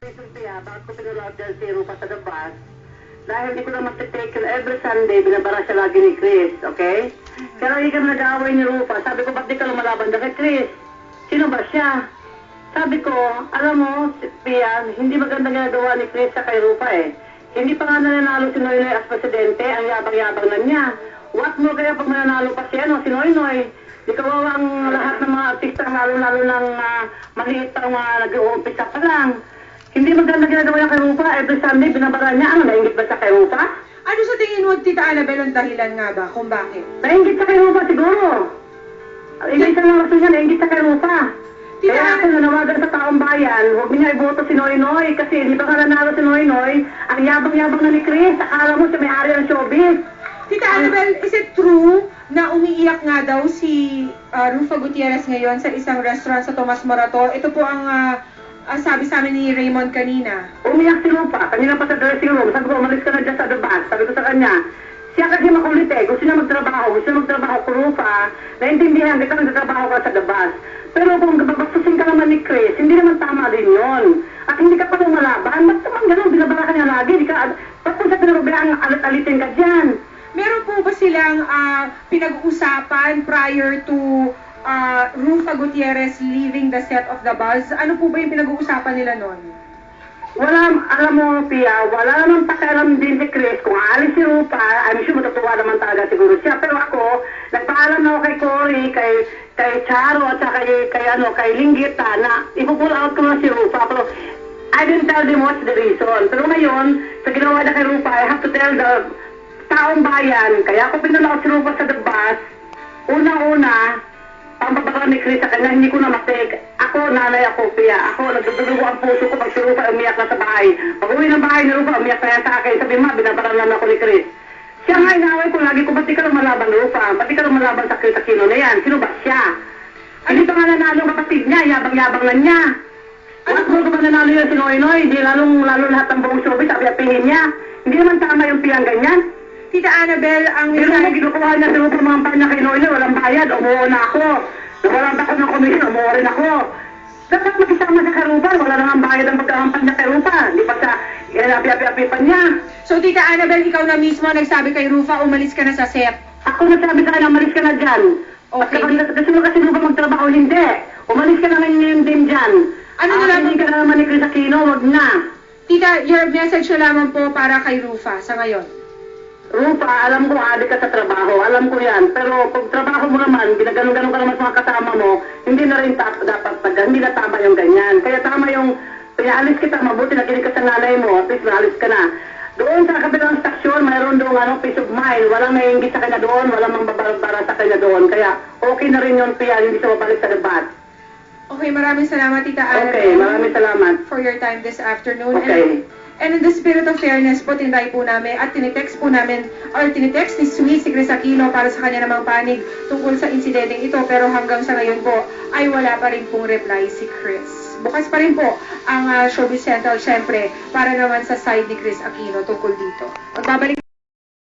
Kaya, bakit ko pinulot del zero pa sa labas? Dahil hindi ko naman take yun every Sunday, binabara siya lagi ni Chris, okay? Pero hindi kami nag-aaway ni Rupa. Sabi ko, ba't di ka lumalaban na kay Chris? Sino ba siya? Sabi ko, alam mo, Pia, hindi maganda ginagawa ni Chris sa kay Rupa eh. Hindi pa nga nananalo si Noynoy as presidente, ang yabang-yabang na niya. What mo kaya pag mananalo pa siya, no? si Noynoy? Di kawawa ang lahat ng mga artista, lalo-lalo ng uh, maliit pa mga nag-uumpisa pa lang. Hindi maganda ginagawa niya kay Rupa. Every Sunday, binabara niya. Ano, nainggit ba siya kay Rupa? Ano sa tingin mo, Tita Annabel, ang dahilan nga ba kung bakit? Nainggit siya kay Rupa siguro. Hindi siya lang rason niya, nainggit siya kay Rupa. Tita, Kaya ako nanawagan sa taong bayan, huwag niya iboto si Noy Noy kasi hindi nga nanalo si Noy Noy. Ang yabang-yabang na ni Chris, akala mo siya may-ari ng showbiz. Tita Annabel, is it true na umiiyak nga daw si ah, Rufa Gutierrez ngayon sa isang restaurant sa Tomas Morato? Ito po ang ah, ah, sabi sa amin ni Raymond kanina. Umiyak si Rupa, kanina pa sa dressing room, sabi ko, umalis ka na dyan sa debate. Sabi ko sa kanya, siya kasi makulit eh, gusto niya magtrabaho, gusto niya magtrabaho ko Rupa, naintindihan kita nagtatrabaho ka sa debate. Pero kung babasusin ka naman ni Chris, hindi naman tama din yon. At hindi ka pa lumalaban, ba't naman ganun, binabara ka niya lagi, di ka, ba't kung sa pinarubiang alit-alitin ka dyan? Meron po ba silang ah, pinag-uusapan prior to ah, Rufa Gutierrez leaving the set of the buzz? Ano po ba yung pinag-uusapan nila noon? Wala, alam mo, Pia, wala namang pakialam din si Chris. Kung aalis si Rupa, I'm sure matutuwa naman talaga siguro siya. Pero ako, nagpaalam na ako kay Cory, kay, kay Charo, at saka kay, kay, ano, kay Linggita na ipupull out ko na si Rupa. Pero I didn't tell them what's the reason. Pero ngayon, sa ginawa na kay Rupa, I have to tell the taong bayan. Kaya ako pinula out si Rupa sa the bus. Una-una, Chris sa kanya, hindi ko na matake. Ako, nanay ako, Pia. Ako, nagdudugo ang puso ko pag si Rupa umiyak na sa bahay. Pag uwi ng bahay ni Rupa, umiyak na yan sa akin. Sabi, ma, binabaran lang ako ni Chris. Siya nga, inaway ko lagi ko, ba't di ka lumalaban, Rupa? Ba't di ka lumalaban sa Chris Aquino na yan? Sino ba siya? Hindi pa nga nanalo ang kapatid niya, yabang-yabang na niya. Ano mo ba nanalo yan si Noy Noy? Di lalong, lalo lahat ng buong showbiz, sabi apingin niya. Hindi naman tama yung piyang ganyan. Tita Annabel, ang Pero kung kinukuha niya sa mga mga niya kay Noy Noy, walang bayad, umuha na ako. Nawalan pa ako ng komisyon, umuha rin ako. Dapat makisama sa karupan, wala nang bayad ang pagkakampan niya kay Rupa. Di pa sa api-api-api pa niya. So, Tita Annabel, ikaw na mismo nagsabi kay Rufa, umalis ka na sa set. Ako nagsabi sa kanya, umalis ka na dyan. Okay. At kasi mo kasi Rupa magtrabaho, hindi. Umalis ka na ngayon din dyan. Ano Ah, na lang- Hindi ka na naman ni Chris Aquino, wag na. Tita, your message na lamang po para kay Rufa sa ngayon. Rupa, alam ko adik ka sa trabaho, alam ko yan. Pero pag trabaho mo naman, ginaganon-ganon ka naman sa mga kasama mo, hindi na rin tap, dapat pag, hindi na tama yung ganyan. Kaya tama yung, pinaalis kita, mabuti nakinig ka sa nanay mo, at least naalis ka na. Doon sa kabilang stasyon, mayroon doon ano, peace of mind. Walang naiingit sa kanya doon, walang mambabara sa kanya doon. Kaya okay na rin yun, Pia, hindi siya mabalik sa debat. Okay, maraming salamat, Tita Annabel. Okay, maraming salamat. For your time this afternoon. Okay. And, and in the spirit of fairness po, tinry po namin at tinitext po namin, or tinitext ni Sweet si Aquino para sa kanya namang panig tungkol sa insidenteng ito. Pero hanggang sa ngayon po, ay wala pa rin pong reply si Chris. Bukas pa rin po ang ah, Showbiz Central, syempre, para naman sa side ni Chris Aquino tungkol dito. Magbabalik